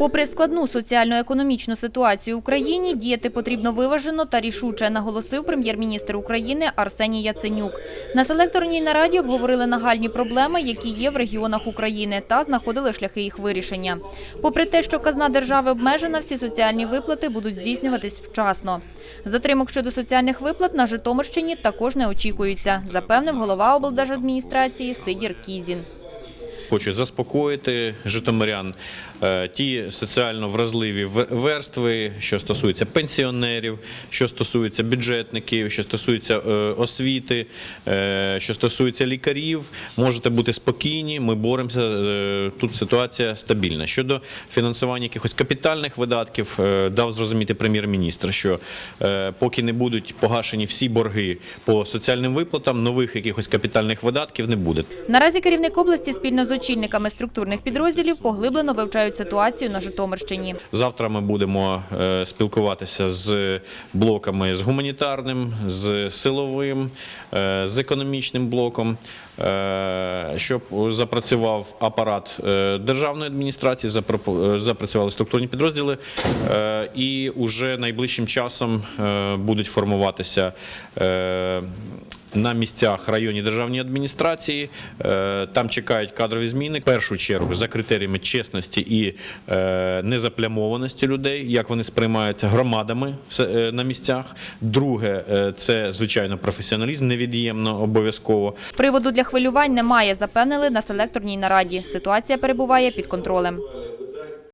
Попри складну соціально-економічну ситуацію в Україні, діяти потрібно виважено та рішуче, наголосив прем'єр-міністр України Арсеній Яценюк. На селекторній нараді обговорили нагальні проблеми, які є в регіонах України, та знаходили шляхи їх вирішення. Попри те, що казна держави обмежена, всі соціальні виплати будуть здійснюватись вчасно. Затримок щодо соціальних виплат на Житомирщині також не очікується, запевнив голова облдержадміністрації Сидір Кізін. Хочу заспокоїти житомирян е, ті соціально вразливі верстви, що стосуються пенсіонерів, що стосується бюджетників, що стосується е, освіти, е, що стосується лікарів. Можете бути спокійні. Ми боремося. Тут ситуація стабільна. Щодо фінансування якихось капітальних видатків, дав зрозуміти прем'єр-міністр, що поки не будуть погашені всі борги по соціальним виплатам, нових якихось капітальних видатків не буде. Наразі керівник області спільно з очільниками структурних підрозділів поглиблено вивчають ситуацію на Житомирщині. Завтра ми будемо е, спілкуватися з блоками з гуманітарним, з силовим, е, з економічним блоком, е, щоб запрацював апарат державної адміністрації, запрацювали структурні підрозділи, і уже найближчим часом будуть формуватися. На місцях районні державні адміністрації Е, там чекають кадрові зміни. В першу чергу за критеріями чесності і е, незаплямованості людей, як вони сприймаються громадами е, на місцях. Друге, це звичайно професіоналізм, невід'ємно обов'язково. Приводу для хвилювань немає, запевнили на селекторній нараді. Ситуація перебуває під контролем.